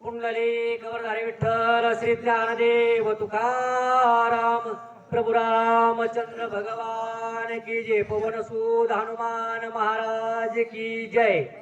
कुंडली गवरधारी विठ्ठल श्री ज्ञानदेव तुकाराम प्रभु रामचंद्र भगवान की जय पवन सूद हनुमान महाराज की जय।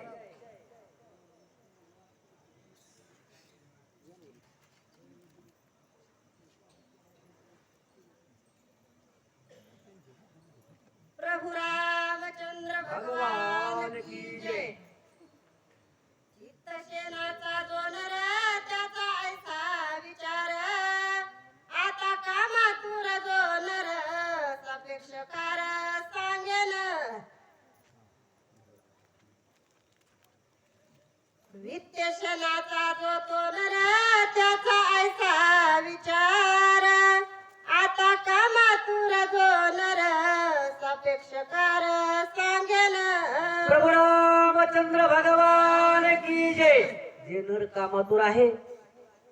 जो तो त्याचा ऐसा विचार आता कामातूर जो नर सापेक्षकार सांगेल प्रभु रामचंद्र भगवान की जय. जे नर कामातूर आहे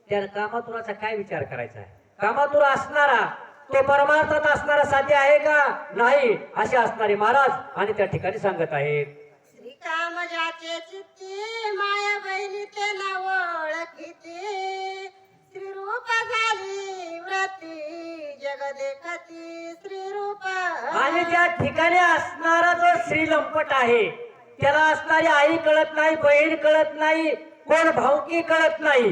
त्या कामातुराचा काय विचार करायचा आहे? कामातूर असणारा तो परमार्थात असणारा साध्य आहे का? नाही असे असणारे महाराज आणि त्या ठिकाणी सांगत आहेत. श्रीकाम ज्याचे चित्ती माया बहिणीचे नाव ओळखीती. श्री रूप झाली व्रती जग देखती श्री रूप आणि त्या ठिकाणी असणारा जो श्रीलंपट आहे त्याला असणारी आई कळत नाही बहीण कळत नाही कोण भाऊकी कळत नाही.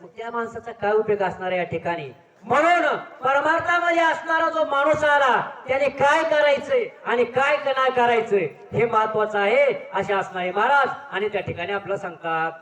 मग त्या माणसाचा काय उपयोग असणार या ठिकाणी? म्हणून परमार्थामध्ये असणारा जो माणूस आला त्याने काय करायचंय आणि काय नाही करायचंय हे महत्वाचं आहे असे असणारे महाराज आणि त्या ठिकाणी आपलं सांगतात.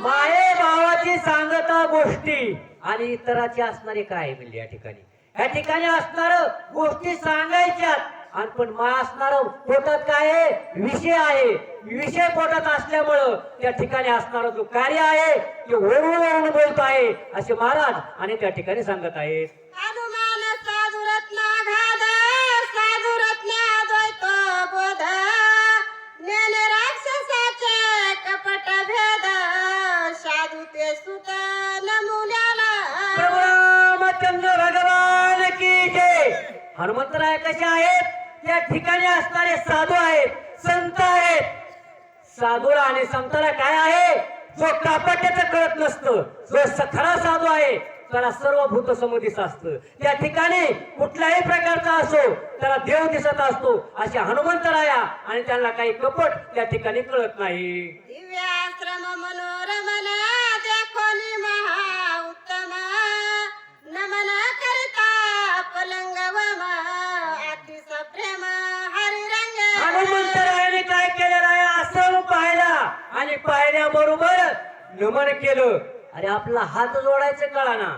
माया भावाची सांगता गोष्टी आणि इतराची असणारे काय म्हणजे या ठिकाणी? या ठिकाणी असणार गोष्टी सांगायच्यात. आणि पण मा असणार पोटात काय विषय आहे. विषय पोटात असल्यामुळं त्या ठिकाणी असणार जो कार्य आहे ते ओढून बोलत आहे असे महाराज आणि त्या ठिकाणी सांगत आहेत. हनुमान साधुरत्न घाद साधुरत्न द्वैत बोध ज्ञान राक्षसाचे कपट भेद साधू ते सुत नमुन्याला प्रभु रामचंद्र भगवान की जय हनुमंतराय कसे आहेत? त्या ठिकाणी असणारे साधू आहेत संत आहेत. साधूला आणि संताला काय आहे? जो कापट्याचं कळत नसतं जो खरा साधू आहे त्याला सर्व भूत समुदीस असतं त्या ठिकाणी कुठल्याही प्रकारचा असो त्याला देव दिसत असतो असे हनुमंतराया आणि त्यांना काही कपट त्या ठिकाणी कळत नाही. दिव्याश्रम मनोरमन देखोनी महा उत्तम नमन करता प्रेम हरिरंग हनुमंतरायाने काय केलेलं आहे असं पाहिला. आणि पाहिल्याबरोबर नमन केलं. अरे आपला हात जोडायचं कळा ना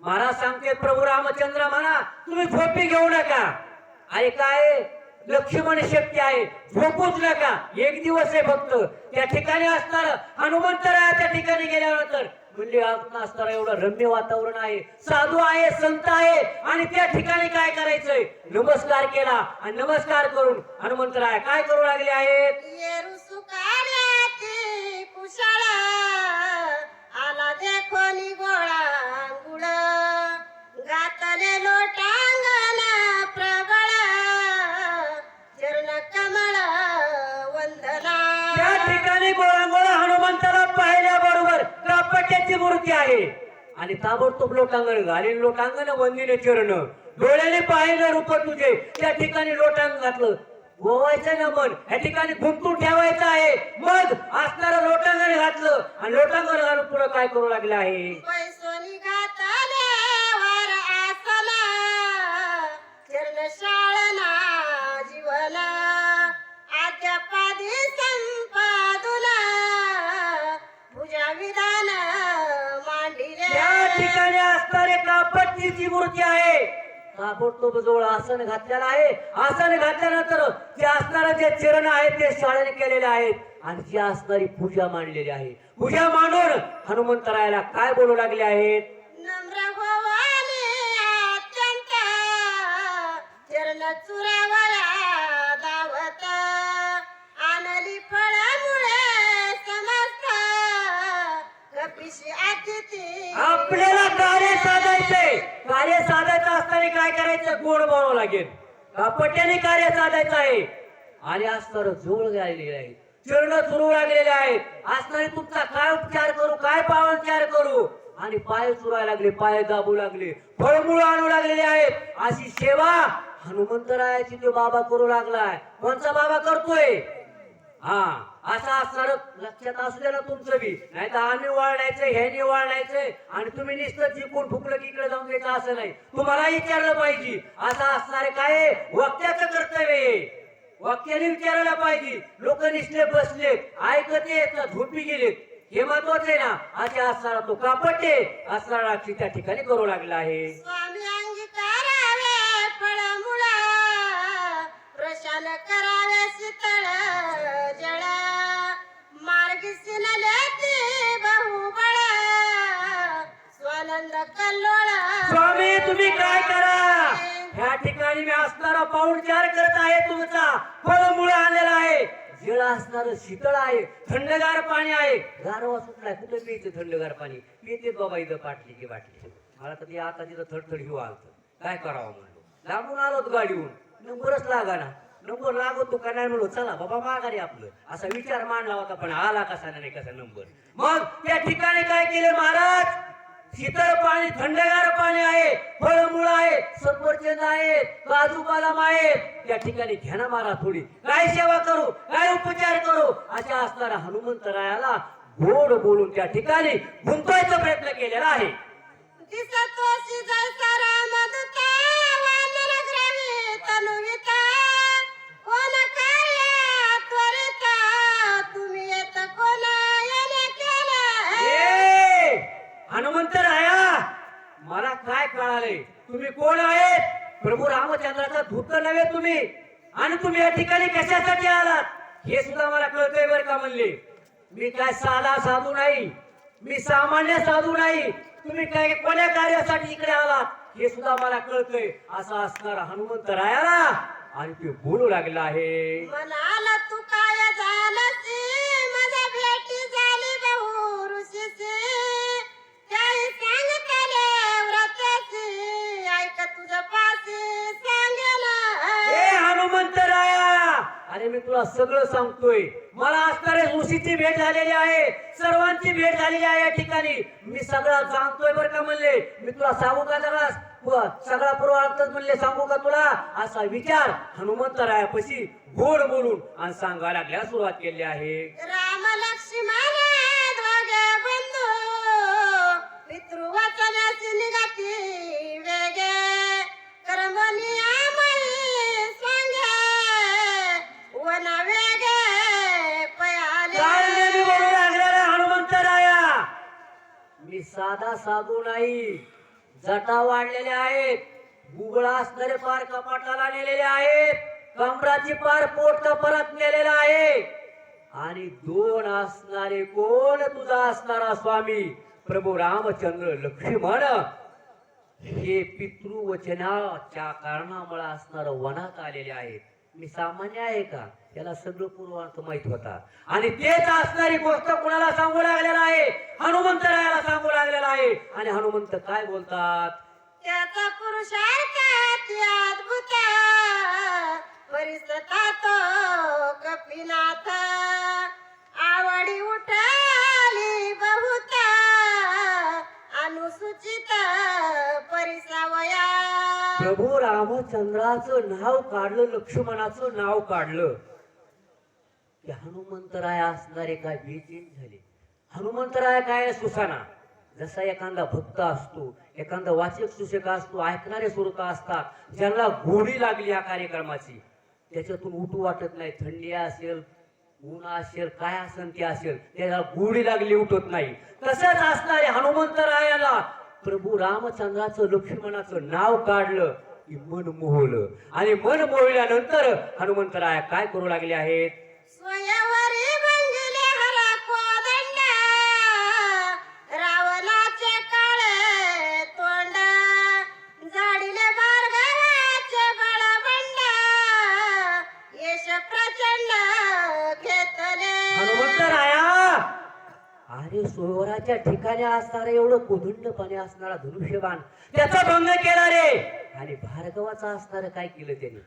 महाराज सांगते प्रभू रामचंद्र म्हणा तुम्ही झोपी घेऊ नका. अरे काय? लक्ष्मण शक्ती आहे. झोपूच नका. एक दिवस आहे फक्त. त्या ठिकाणी असणार हनुमंतराया त्या ठिकाणी गेल्यानंतर. म्हणजे असणार एवढं रम्य वातावरण आहे. साधू आहे संत आहे आणि त्या ठिकाणी काय करायचंय? नमस्कार केला आणि नमस्कार करून हनुमंतराय काय करू लागले आहेत? आला देखोनी गोळा प्रबळ चरण कमळ वंदना. त्या ठिकाणी बरोबर देवाची मूर्ती आहे. आणि ताबडतोब लोटांगण घालीन लोटांगण वंदिने चरण. डोळ्याने पाहिलं रूप तुझे. त्या ठिकाणी लोटांग घातलं. गोवायचं ना मन या ठिकाणी गुंतून ठेवायचं आहे. मग असणारं लोटांगण घातलं. आणि लोटांगण घालून पुढे काय करू लागलं आहे? पैसोनी कापट्टीची मूर्ती आहे. ताबडतोब जवळ आसन घातलेलं आहे. आसन घातल्यानंतर जे असणारे जे चरण आहेत ते शाळेने केलेले आहेत. आणि जी असणारी पूजा मांडलेली आहे. पूजा मांडून हनुमंतरायाला काय बोलू लागले आहेत? लागेल. कापट्याने कार्य साधायचं आहे. आणि असणार झोळ झालेली आहे. चरण चुरू लागलेले आहेत असणारे तुमचा काय उपचार करू काय पावनचार करू? आणि पाय चुरायला लागले पाय दाबू लागले फळमुळ आणू लागलेले आहेत. अशी सेवा हनुमंतरायाची तो बाबा करू लागलाय. कोणचा बाबा करतोय? हा असं असणार लक्षात असू दे ना तुमचं बी. नाही तर आम्ही वाढायचं ह्यानी वाढायचंय आणि तुम्ही नुसतं जिंकून फुकलं की इकडे जाऊन द्यायचं असं नाही. तुम्हाला विचारलं पाहिजे असं असणारे काय वक्त्याचं कर्तव्य आहे. वाक्याने विचारायला पाहिजे. लोक निसले बसले ऐकत येत झोपी गेलेत. हे महत्वाचं आहे ना. असे असणारा तो कापटे असणारा त्या ठिकाणी करू लागला आहे. प्रशान करावे शीतळ जळ. मार्गी सिनले बहुबळ. स्वानंद कल्लोळ. स्वामी तुम्ही काय करा? ह्या ठिकाणी मी असणारा पाऊलचार करत आहे तुमचा. फळमुळे आलेला आहे. जिळ असणार शीतळ आहे. थंडगार पाणी आहे. गारवा सुटलाय. कुठे प्यायचं थंडगार पाणी? पिते बाबा इथं पाटली की बाटली. मला तर ते आता तिथं थडथड हिवा आलत. काय करावं म्हणलो? लांबून आलोत गाडीहून. नंबरच लागा ना नंबर लागतो का नाही म्हणलो चला बाबा माघारी आपलं. असा विचार मांडला होता पण आला कसा नाही कसा नंबर. मग त्या ठिकाणी काय केलं महाराज? शीतळ पाणी थंडगार पाणी आहे फळमुळ आहे सफरचंद आहेत काजू बदाम आहेत त्या ठिकाणी घ्या मारा थोडी. काय सेवा करू? काय उपचार करू? अशा असणारा हनुमंतरायाला गोड बोलून त्या ठिकाणी गुंतवायचा प्रयत्न केलेला आहे. दिसतोशी सारा रामदूता वानर ग्रही तनुवी हनुमंतराया मला काय कळाले तुम्ही कोण आहेत? प्रभू रामचंद्राचा धूत नव्हे तुम्ही. आणि तुम्ही या ठिकाणी कशासाठी आलात? हे सुद्धा मला कळतंय बरं का म्हणले. मी काय साधा साधू नाही. मी सामान्य साधू नाही. तुम्ही काय कोण्या कार्यासाठी इकडे आलात? हे सुद्धा मला कळतंय. असं असणार हनुमंतरायाला आणि ते बोलू लागला आहे. मनाला तू काय झालं मी तुला सगळं सांगतोय. मला असणारे ऋषीची भेट झालेली आहे. सर्वांची भेट झालेली आहे या ठिकाणी. मी सगळं सांगतोय बरं का म्हणले. मी तुला सांगू का सगळा सगळा पूर्वार्थच म्हणले सांगू का तुला? असा विचार हनुमंतरायापाशी गोड बोलून आणि सांगायला लागल्या सुरुवात केली आहे. राम लक्ष्मण पितृ वाचनाची निघाती वेगे. कर्मनिया साधा साधू नाही. जटा वाढलेल्या आहेत. गुगळा असणारे पार कपाटाला नेलेले आहेत. कमराची पार पोट परत नेलेला आहे. आणि दोन असणारे कोण? तुझा असणारा स्वामी प्रभू रामचंद्र लक्ष्मण. हे पितृवचनाच्या कारणामुळे असणार वनात आलेले आहेत. मी सामान्य आहे का? त्याला सगळं पूर्वार्थ माहीत होता. आणि तेच असणारी गोष्ट कुणाला सांगू लागलेला आहे? हनुमंतरायाला सांगू लागलेला आहे. आणि हनुमंत काय बोलतात? त्याचा पुरुषार्थ अति अद्भुत परिसता तो कपिनाथ आवडी उठाली बहुत. अनुसूचित प्रभू रामचंद्राचं नाव काढलं लक्ष्मणाचं नाव काढलं. की हनुमंतराय असणारे काय बेचैन झाले. हनुमंतराय काय सुसाना? जसा एखादा भक्त असतो एखादा वाचक सुशेका असतो ऐकणारे श्रोता असतात ज्यांना गोडी लागली या कार्यक्रमाची त्याच्यातून उठू वाटत नाही थंडी असेल ऊन असेल काय असेल ते असेल त्याला गोडी लागली उठत नाही. तसंच असणारे हनुमंतरायाला प्रभू रामचंद्राचं लक्ष्मणाचं नाव काढलं की मन मोहलं. आणि मन मोहल्यानंतर हनुमंतराया काय करू लागले आहेत? सोहराच्या ठिकाणी असणारं एवढं कोधुंडपणे असणारा धनुष्यबाण. त्याचा भंग केला रे. आणि भार्गवाचा असणारं काय केलं त्याने?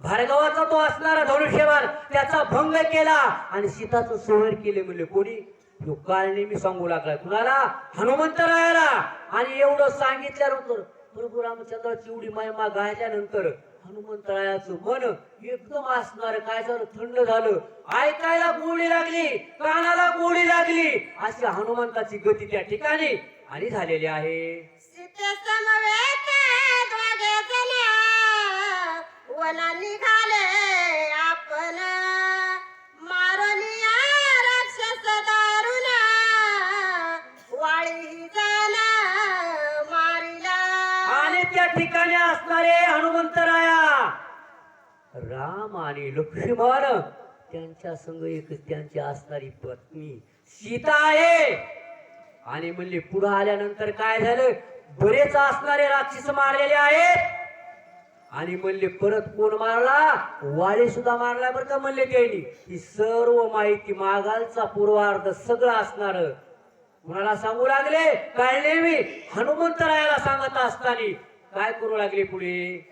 भार्गवाचा तो असणारा धनुष्यबाण त्याचा भंग केला आणि सीताचं सोहर केले म्हणले कोणी? तो काल नेहमी सांगू लागला कुणाला? हनुमंतरायाला आणि एवढं सांगितल्यानंतर प्रभू रामचंद्राची उडी महिमा गायल्यानंतर हनुमंतरायाचं मन एकदम असणार. काय झालं? थंड झालं. ऐकायला गोळी लागली. कानाला गोळी लागली. अशी हनुमंताची गती त्या ठिकाणी आणि झालेली आहे. वला समवेत आणि लक्ष्मण त्यांच्या संग एक त्यांची असणारी पत्नी सीता आहे. आणि म्हणले पुढे आल्यानंतर काय झालं? बरेच असणारे राक्षस मारलेले आहेत. आणि म्हणले परत कोण मारला? वाळे सुद्धा मारला बरं का? म्हणले त्यांनी. ही सर्व माहिती मागालचा पूर्वार्ध सगळं असणार. कुणाला सांगू लागले? काय मी हनुमंतरायाला सांगत असताना. काय करू लागले पुढे?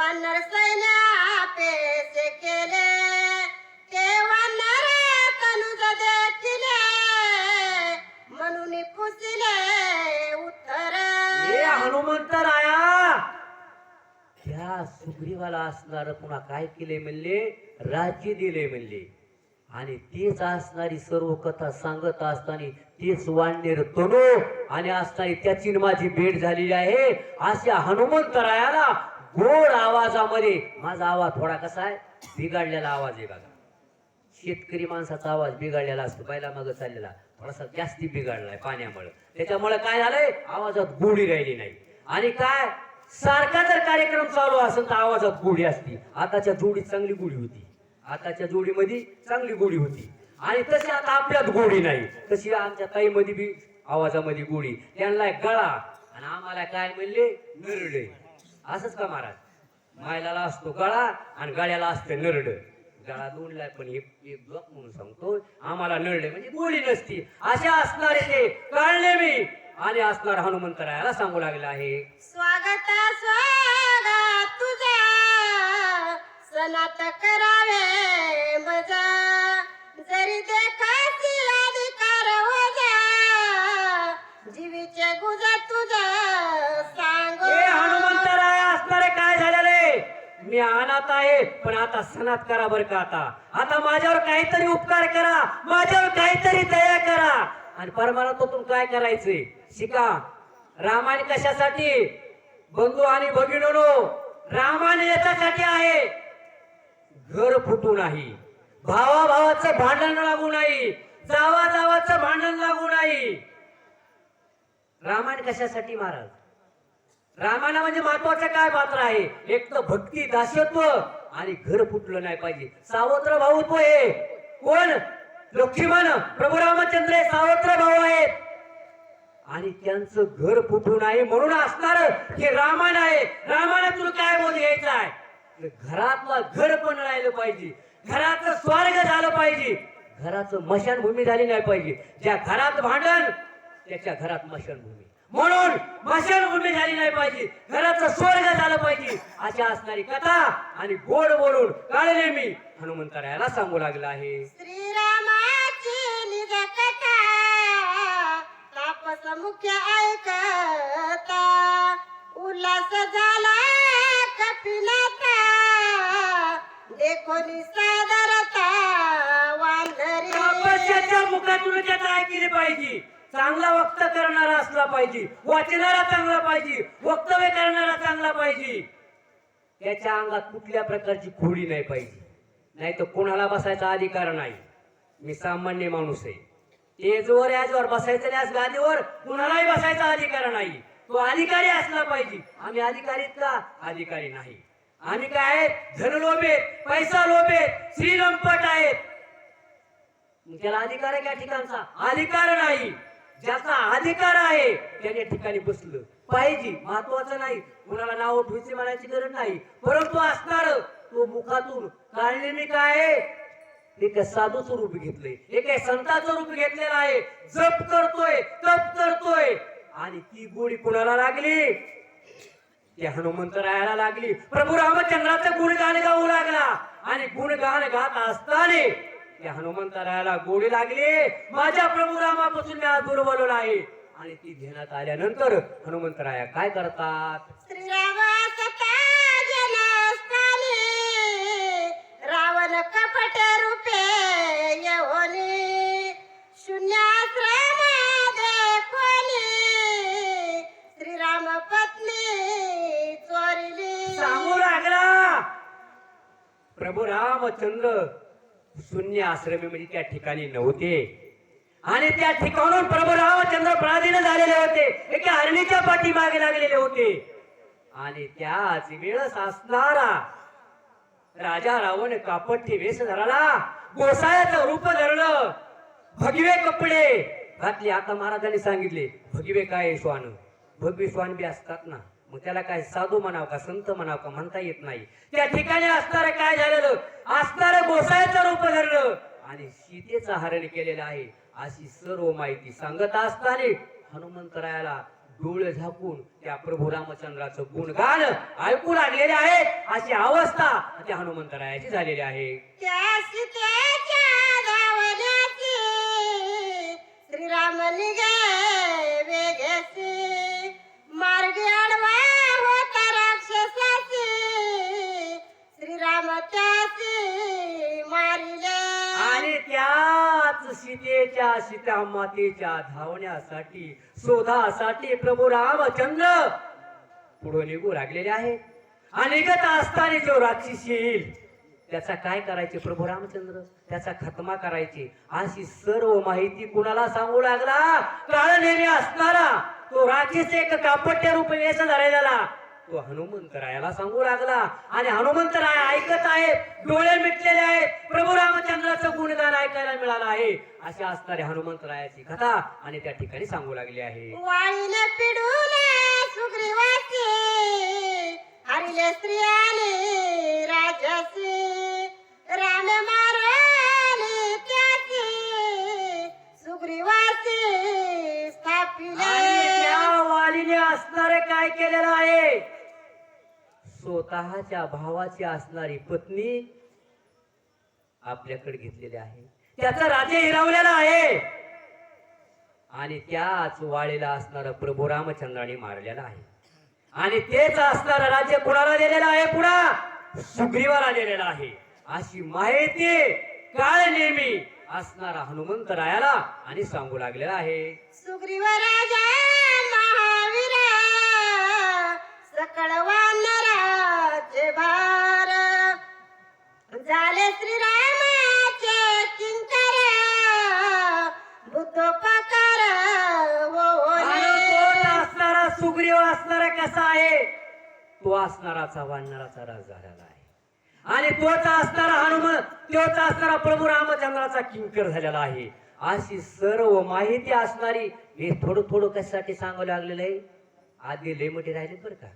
वानर सैन्या पेसे केले. ते वानर तनुज देखिले. म्हणून पुसले उत्तर. हे हनुमंतराया त्या सुग्रीवाला असणार पुन्हा काय केले म्हणले? राज्य दिले म्हणले. आणि तेच असणारी सर्व कथा सांगत असताना तेच वाढणेर तनु आणि असणारी त्याची माझी भेट झालेली आहे. अशा हनुमंत हनुमंतरायाला गोड आवाजामध्ये माझा आवाज थोडा कसा आहे? बिघडलेला आवाज आहे बघा. शेतकरी माणसाचा आवाज बिघडलेला असतो पहिला मग चाललेला. थोडासा जास्ती बिघडलाय पाण्यामुळे. त्याच्यामुळे काय झालंय? आवाजात गोडी राहिली नाही. आणि काय? सारखा जर कार्यक्रम चालू असेल तर आवाजात गोडी असती. आताच्या जोडीत चांगली गोडी होती. आताच्या जोडीमध्ये चांगली गोडी होती. आणि तशी आता आपल्यात गोडी नाही. तशी आमच्या ताईमध्ये बी आवाजामध्ये गोडी त्यांना गळा. आणि आम्हाला काय म्हणले? नरडे. असंच का महाराज? मायलाला असतो गळा आणि गळ्याला असतं नरड. गळा दोनला पण एक एक ब्लॉक म्हणून सांगतो. आम्हाला नळले म्हणजे बोली नसती. अशा असणारे ते. कळले मी. आणि असणार हनुमंतरायाला सांगू लागले आहे. स्वागत स्वागत तुझा सनात करावे मजा. जरी देखासी मी अनाथ आहे पण आता सनात करा बर का आता. आता माझ्यावर काहीतरी उपकार करा. माझ्यावर काहीतरी दया करा. आणि परमानंदातून काय करायचंय? शिका. रामायण कशासाठी? बंधू आणि भगिनो रामायण याच्यासाठी आहे. घर फुटू नाही. भावा भावाचं भांडण लागू नाही. जावा जावाचं भांडण लागू नाही. रामायण कशासाठी महाराज? रामायणामध्ये म्हणजे महत्वाचं काय पात्र आहे? एक तर भक्ती दासत्व आणि घर फुटलं नाही पाहिजे. सावत्र भाऊ तो हे कोण? लक्ष्मण. प्रभू रामचंद्र हे सावत्र भाऊ आहेत. आणि त्यांचं घर फुटू नाही म्हणून असणार हे रामायण आहे. रामायणातून काय बोध घ्यायचा आहे? घरातला घरातलं घर पण राहिलं पाहिजे. घराचं स्वर्ग झालं पाहिजे. घराचं मशानभूमी झाली नाही पाहिजे. ज्या घरात भांडण त्याच्या घरात मशानभूमी. म्हणून मशानभूमी झाली नाही पाहिजे. घराचं स्वर्ग झालं पाहिजे. अशा असणारी कथा आणि गोड बोलून काळले मी हनुमंतरायाला सांगू लागला आहे. श्रीरामाची निज कथा तापस मुख्य ऐकता. उल्हास झाला कपिलाता देखोनी सादरता वानरी. तपस्याच्या मुखातून त्याचा ऐकले पाहिजे. चांगला वक्त करणारा असला पाहिजे. वाचणारा चांगला पाहिजे. वक्तव्य करणारा चांगला पाहिजे. त्याच्या अंगात कुठल्या प्रकारची खोडी नाही पाहिजे. नाही तर कोणाला बसायचा अधिकार नाही. मी सामान्य माणूस आहे. तेजवर याजवर बसायचं नाही गादीवर कुणालाही बसायचा अधिकार नाही. तो अधिकारी असला पाहिजे. आम्ही अधिकारीत का अधिकारी नाही. आम्ही काय आहेत? धनलोभेत पैसा लोभेत श्रीरंपट आहेत. त्याला अधिकार आहे का ठिकाणचा? अधिकार नाही. ज्याचा अधिकार आहे त्याने ठिकाणी बसलं. पाहिजे महत्वाचं नाही. कुणाला नाव ठेवायची म्हणायची गरज नाही. परंतु असणार तो मुखातून काढले मी काय एक साधूच साधूचं रूप घेतलंय. एक संताचं रूप घेतलेलं आहे. जप करतोय तप करतोय. आणि ती गोडी कुणाला लागली? त्या हनुमंतरायाला लागली. प्रभू रामचंद्राचं गुणगान गाऊ लागला. आणि गुणगान गात असताना त्या हनुमंतरायाला गोडी लागली. माझ्या प्रभू रामापासून मी आज दूर बोलवला आहे आणि ती घेण्यात आल्यानंतर हनुमंतराया काय करतात? रावण कपट रूपे येऊनी शून्याश्रम देखोनी श्रीराम पत्नी चोरिली. सांगू लागला. प्रभू रामचंद्र शून्य आश्रमी म्हणजे त्या ठिकाणी नव्हते. आणि त्या ठिकाणून प्रभू रामचंद्र पराधीन झालेले होते. एका हरणीच्या पाठीमागे लागलेले होते. आणि त्याच वेळस असणारा राजा रावण कापट्टी वेश धराला गोसाळ्याचं रूप धरलं. भगवे कपडे घातले. आता महाराजांनी सांगितले भगवे काय आहे श्वान? भगवे श्वान बी असतात ना. मग त्याला काय साधू म्हणाव का संत म्हणाव का म्हणता येत नाही. त्या ठिकाणी असणार काय झालेलं? असणार गोसाळ्याचं रूप धरलं. आणि सीतेचं हरण केलेलं आहे. अशी सर्व माहिती सांगत असताना हनुमंतरायाला डोळे झाकून त्या प्रभू रामचंद्राचं गुणगान ऐकू लागलेले आहे. अशी अवस्था त्या हनुमंतरायाची झालेली आहे. सीता मातेच्या धावण्यासाठी शोधासाठी प्रभू रामचंद्र पुढे निघू लागलेले आहे. आणि निघत असताना जो राक्षस येईल त्याचा काय करायचे प्रभू रामचंद्र? त्याचा खतमा करायचे. अशी सर्व माहिती कुणाला सांगू लागला? काळ नेहमी असणारा तो राक्षस एक कापट्य रूप वेश झालेला तो हनुमंतरायाला सांगू लागला. आणि हनुमंतराय ऐकत आहे डोळे मिटलेले आहेत. प्रभू रामचंद्राचं गुणगान ऐकायला मिळालं आहे. अशा असणाऱ्या हनुमंतरायाची कथा आणि त्या ठिकाणी सांगू लागली आहे. वाळीने पिडून सुग्रीवाची. हरिले स्त्रियाने राजासी राम मारली त्याची. सुग्रीवाची आणि स्थापिले त्या वालीने असणारे काय केलेलं स्वतःच्या भावाची असणारी पत्नी आपल्याकडे घेतलेली आहे. त्याचा राजा हिरावलेला आहे. आणि त्याच वाळीला असणारा प्रभू रामचंद्राने मारलेला आहे. आणि तेच असणारा राज्य कुणाला दिलेलं आहे पुढा? सुग्रीवाला दिलेला आहे. अशी माहिती काळ नेहमी असणारा हनुमंत रायाला आणि सांगू लागलेला आहे. सुग्रीव राजा महावीरा. सकळ वानराचे भार झाले श्रीरामाचे किंकर. बुद्धोपकार असणारा सुग्रीव असणारा कसा आहे? तो असणाराचा वानराचा राज झालेला आहे. आणि तोच असणारा हनुमान तोच असणारा प्रभू रामचंद्राचा किंकर झालेला आहे. अशी सर्व माहिती असणारी हे थोडं थोडं कशासाठी सांगावं लागलेलं आहे? आधी लय मोठे राहिले बरं का.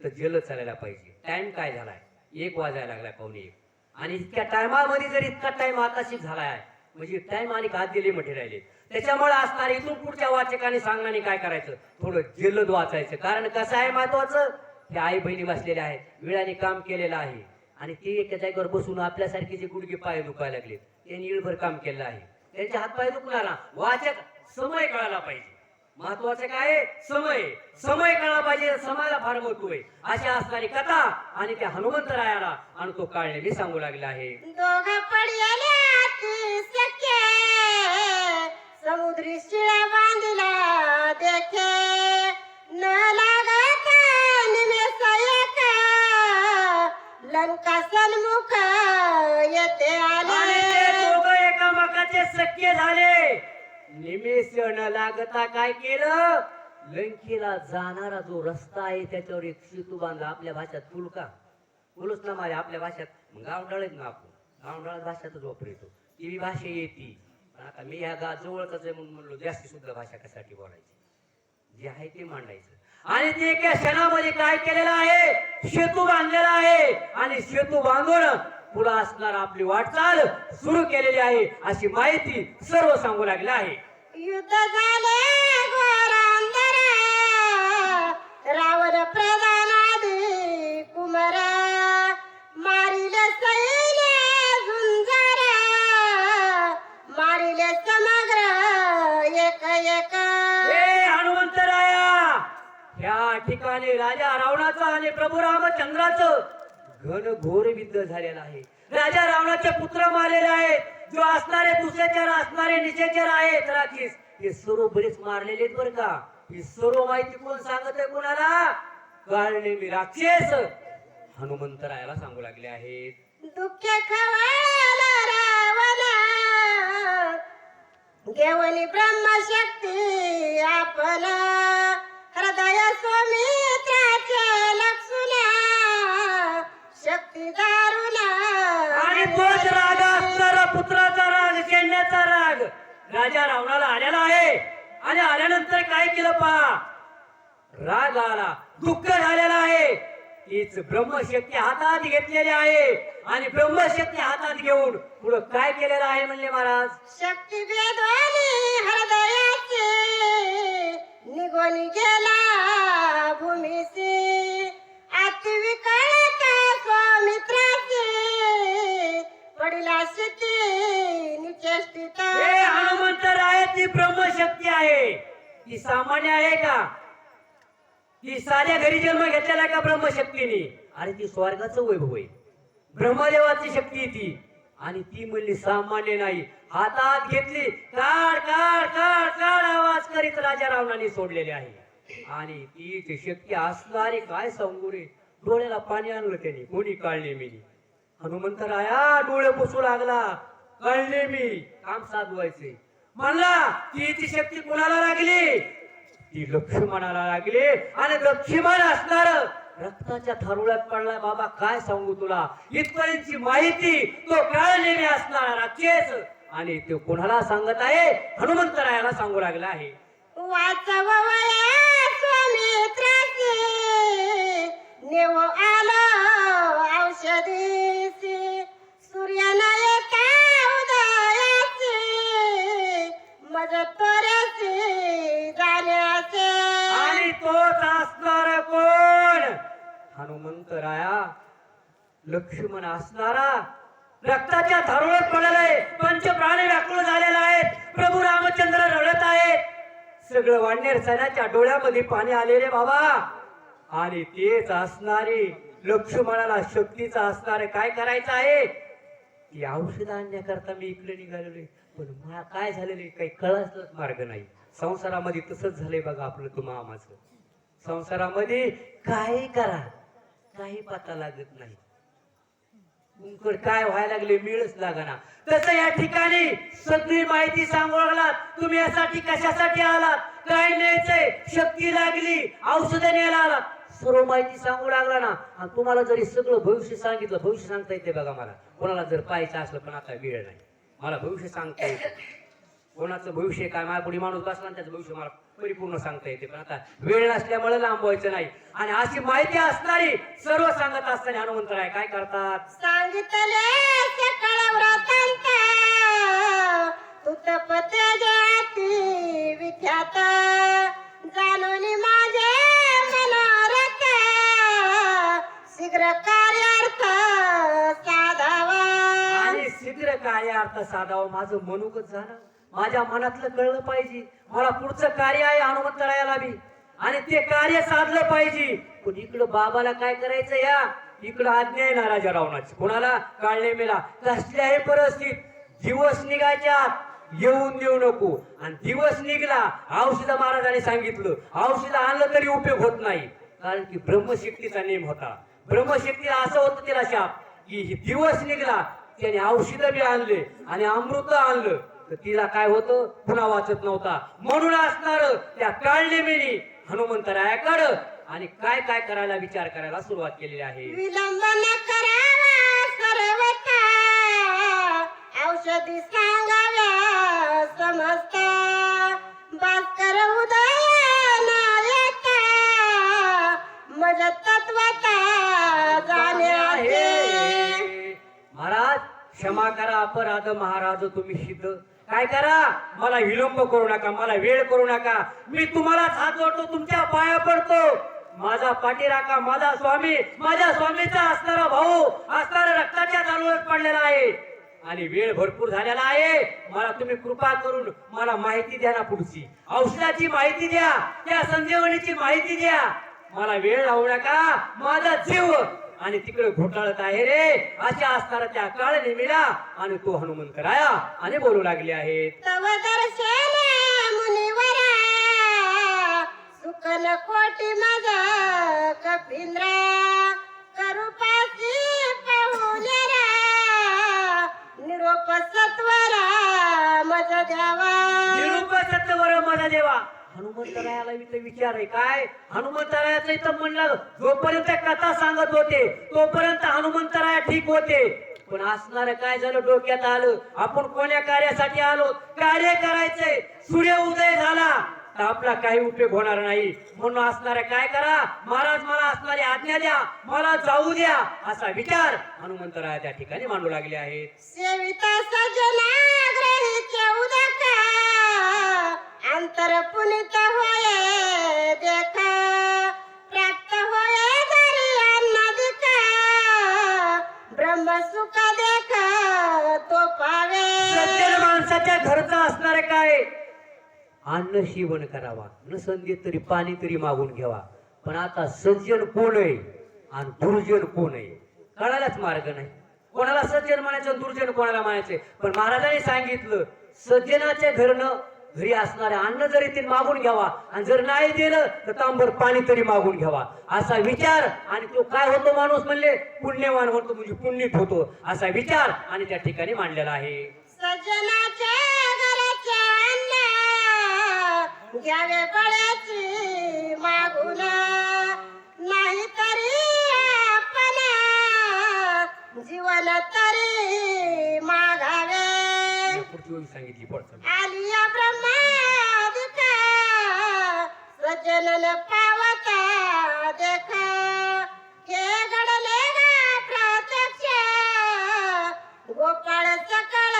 इथं जल चालायला पाहिजे. टाइम काय झालाय? एक वाजायला लागलाय पाहुणे एक. आणि इतक्या टायमामध्ये जर इतका टाइम आताशी झालाय आहे म्हणजे टाइम आणि आधी लय मोठे राहिले. त्याच्यामुळे असणार इथून पुढच्या वाचकाने सांगण्याने काय करायचं? थोडं जलद वाचायचं. कारण कसं आहे महत्वाचं? हे आई बहिणी बसलेल्या आहेत. वेळाने काम केलेलं आहे. आणि ते एका जागेवर बसून आपल्यासारखे जे गुडघे पाय दुखायला लागले त्यांनी इळभर काम केलं आहे. त्यांचे हात पाय दुखणार वाचक समय कळायला पाहिजे. महत्वाचं काय? समय. समय कळायला पाहिजे समाला फार महत्त्व आहे. अशी असणारी कथा आणि त्या हनुमंतरायाला आणि तो काळने मी सांगू लागला आहे. समुद्री शिळा बांधिला देखे. न लागत लंका सन्मुख येते आले. दोघं एकामेकाचे सख्य झाले. निमेष न लागता काय केलं? लंकेला जाणारा जो रस्ता आहे त्याच्यावर एक सेतू बांधला आपल्या भाषेत पूल का ना माझ्या आपल्या भाषेत. मग ना आपण. गावडाळ भाषेतच वापरतो ती भाषा येते. पण आता मी ह्या गा जवळच आहे म्हणून म्हणलो जास्ती सुद्धा भाषा कशासाठी बोलायची? जे आहे ते मांडायचं. आणि ते एका क्षणामध्ये काय केलेलं आहे? सेतू बांधलेला आहे. आणि सेतू बांधून पुढे असणार आपली वाटचाल सुरू केलेली आहे अशी माहिती सर्व सांगू लागले आहे. युद्ध झाले घोरांदर रावण प्रधानादी कुमर. मारिल सैन्य झुंजार. मारिल समग्र एक एक. हे हनुमंतराया या ठिकाणी राजा रावणाचं आणि प्रभू रामचंद्राचं घन घोर युद्ध झालेलं आहे. राजा रावणाचे पुत्र मारलेले आहेत. जो असणारे दुसरेचर असणारे निशेचर आहेत राखीस. हे सर्व बरेच मारलेले आहेत बरं का. ही सर्व माहिती कोण सांगत आहे कोणाला? कळणे मी राक्षस. हनुमंतरायाला सांगू लागले आहेत. दुःख खवळला रावण देवनी ब्रह्मशक्ती आपण हृदय स्वामित्राचे लक्षुन शक्ती दारुण आणि तोच राग असणारा पुत्राचा राग सैन्याचा राग. राजा रावणाला आलेला आहे. आणि आल्यानंतर काय केलं पहा? राग आला दुःख झालेला आहे. तीच ब्रह्मशक्ती हातात घेतलेली आहे. आणि ब्रह्मशक्ती हातात घेऊन पुढं काय केलेलं आहे म्हणले महाराज? शक्ती वेदवानी निघून गेला भूमीसी अति स्वामित्र स्वामित्राचे पडिला शिती हे हनुमंत आहे ती ब्रह्मशक्ती आहे. ती सामान्य आहे का? ती साध्या घरी जन्म घेतलेला का ब्रह्मशक्तीने अरे ती स्वर्गाचं वैभव आहे. ब्रह्मदेवाची शक्ती ती. आणि ती म्हणली सामान्य नाही. हातात घेतली काढ काढ काढ काढ आवाज करीत राजा रावणाने सोडलेली आहे. आणि ती शक्ती असणारी काय सांगू रे? डोळ्याला पाणी आणलं त्याने कोणी काढले मी हनुमंतराया डोळे पुसू लागला. कळले मी काम साधवायचे. म्हणला ती ती शक्ती कोणाला लागली. ती लक्ष्मणाला लागली आणि लक्ष्मण असणार. रक्ताच्या थरुळ्यात पडला बाबा काय सांगू तुला? इथपर्यंतची माहिती तो काळलेली असणार राक्षस आणि तो कोणाला सांगत आहे? हनुमंतरायाला सांगू लागला आहे. वाचवया स्वामित्राचे नेव आला औषधीसी सूर्यनायका उदयाचे? मदत त्वरेची जाण्याचे. आणि तोच असणार कोण? हनुमंत राया लक्ष्मण असणारा. रक्ताच्या धारुळत पडलेला आहे पंच प्राणी व्याकुळ झालेला आहे प्रभू रामचंद्र रडत आहेत सगळं वाढणेर सैन्याच्या डोळ्यामध्ये पाणी आलेले बाबा. आणि तेच असणारी. लक्ष्मणाला शक्तीचा असणार काय करायचं आहे? ती औषध आणण्याकरता मी इकडे निघालेलो पण मला काय झालेलं आहे? काही कळाच मार्ग नाही. संसारामध्ये तसंच झालंय बघा आपलं तू मामाचं. संसारामध्ये काही करा. काही पता लागत नाही. तुमकड काय व्हायला लागले मिळच लागणार तसं या ठिकाणी सगळी माहिती सांगू लागलात तुम्ही यासाठी कशासाठी आलात? काय न्यायचंय? शक्ती लागली. औषध न्यायला आलात. सर्व माहिती सांगू लागला ना आणि तुम्हाला जरी सगळं भविष्य सांगितलं भविष्य सांगता येते बघा मला. कोणाला जर पाहायचं असलं पण आता वेळ नाही. मला भविष्य सांगता येतं. कोणाचं भविष्य काय? माझ्या पुढे माणूस बसला त्याचं भविष्य मला परिपूर्ण सांगता येते. पण आता वेळ नसल्यामुळे लांबवायचं नाही. आणि अशी माहिती असणारी सर्व सांगत असताना हनुमंतराय काय करतात? सांगितले सकळ व्रतांत. जाती विख्यात. जाणून माझे शीघ्र कार्यार्थ साधावा. आणि शीघ्र कार्यार्थ साधावं माझं मनुकच झालं. माझ्या मनातलं कळलं पाहिजे. मला पुढचं कार्य आहे हनुमंतरायाला बी. आणि ते कार्य साधलं पाहिजे. पण इकडं बाबाला काय करायचं या? इकडं आज्ञा आहे ना राजा रावणाची. कोणाला? काढले मेला कसल्याही परिस्थितीत? दिवस निघायच्या आत येऊन देऊ नको. आणि दिवस निघला औषध महाराजाने सांगितलं. औषध आणलं तरी उपयोग होत नाही. कारण की ब्रह्मशक्तीचा नेम होता. ब्रह्मशक्तीला असं होतं तिला शाप. की ही दिवस निघला त्याने औषध बी आणले आणि अमृत आणलं. तर तिला काय होतं? पुन्हा वाचत नव्हता. म्हणून असणार त्या काढले मेनी हनुमंतरायाकडं आणि काय काय करायला विचार करायला सुरुवात केलेली आहे? औषधी सांगाव्या समजता भास्कर मज तत्वता जाण्याचे क्षमा करा अपराध महाराज तुम्ही सिद्ध. काय करा? मला विलंब करू नका मला वेळ करू नका. मी तुम्हालाच हात जोडतो तुमच्या पाया पडतो. माझा पाठीराखा माझा स्वामी माझ्या स्वामीचा असणारा भाऊ असणारा रक्ताच्या दारूवर पडलेला आहे. आणि वेळ भरपूर झालेला आहे. मला तुम्ही कृपा करून मला माहिती द्या ना पुढची. औषधाची माहिती द्या त्या संजीवनीची माहिती द्या. मला वेळ लावू नका माझा जीव. आणि तिकडे घोटाळत आहे रे. अशा असणारा त्या काळ नेमिला आणि तो हनुमंतराया आणि बोलू लागले आहेत. सुकन कोटी माझा कपिंद्रा. करुपाची निरोप सत्वरा मज द्यावा. निरूप सत्यवर माझा देवा हनुमंतरायाला इथं विचार आहे. काय? हनुमंतरायाचं इथं म्हणलं जोपर्यंत कथा सांगत होते तोपर्यंत हनुमंतराया ठीक होते. पण असणार काय झालं डोक्यात आलं? आपण कोण्या कार्यासाठी आलो? कार्य करायचंय. सूर्य उदय झाला. तर आपला काही उपयोग होणार नाही. म्हणून असणाऱ्या काय करा? महाराज मला असणारी आज्ञा द्या. मला जाऊ द्या. असा विचार हनुमंतराया त्या ठिकाणी मांडू लागले आहेत. अंतर पुनित होय देखा प्राप्त होय दरिया अन्नदिका ब्रह्म सुख देखा तो पावे। सज्जन माणसाच्या घरचं असणार काय? अन्न शिवण करावा. न संधी तरी पाणी तरी मागून घ्यावा. पण आता सज्जन कोण आहे? आणि दुर्जन कोण आहे? कळायलाच मार्ग नाही. कोणाला सज्जन म्हणायचं दुर्जन कोणाला म्हणायचं पण महाराजांनी सांगितलं सज्जनाच्या घरनं घरी असणारे अन्न जरी ते मागून घ्यावा आणि जर नाही दिलं तर तांबर पाणी तरी मागून घ्यावा. असा विचार आणि तो काय होतो माणूस म्हणले? पुण्यवान होतो म्हणजे पुण्यित होतो. असा विचार आणि त्या ठिकाणी मांडलेला आहे. नाही तरी जीवन तरी मागावे. पुढची सांगितली पुढचं आलिया ब्रह्मादिका सज्जनन पावता देखा. हे घडले गोपाळ सकळ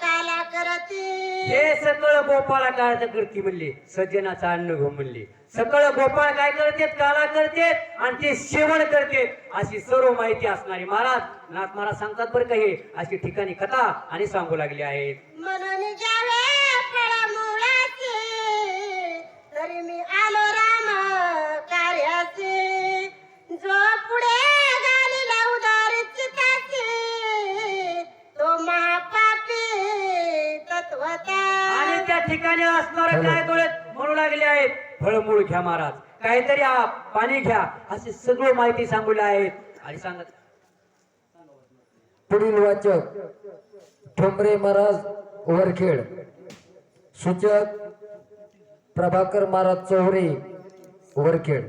काला करती. हे सकळ गोपाळा काय करते म्हणले. सज्जनाचा अन्न घेऊन म्हणले. सकळ गोपाळ काय करतेत? काला करतेत आणि ते सेवन करतेत. अशी सर्व माहिती असणारी महाराज नाथ महाराज सांगतात बरं का हे. अशी ठिकाणी कथा आणि सांगू लागली आहेत. म्हणून मुळाचे तरी मी आलो राम कार्याचे जो पुढे त्या ठिकाणी असणार काय कळत म्हणू लागले आहेत? फळमूळ घ्या महाराज. काहीतरी पाणी घ्या. अशी सगळं माहिती सांगू आहेत. आणि सांगत पुढील वाचक ठोंबरे महाराज वरखेड सूचक प्रभाकर महाराज चौरे वरखेड.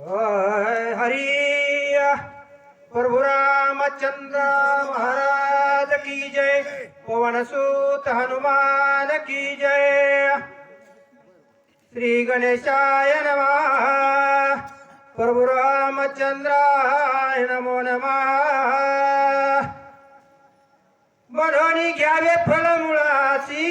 हरि प्रभु रामचंद्र महाराज की जय पवन सूत हनुमान की जय। श्री गणेशाय नमः रामचंद्राय नमो नमः। म्हणून घ्यावे फळमुळासी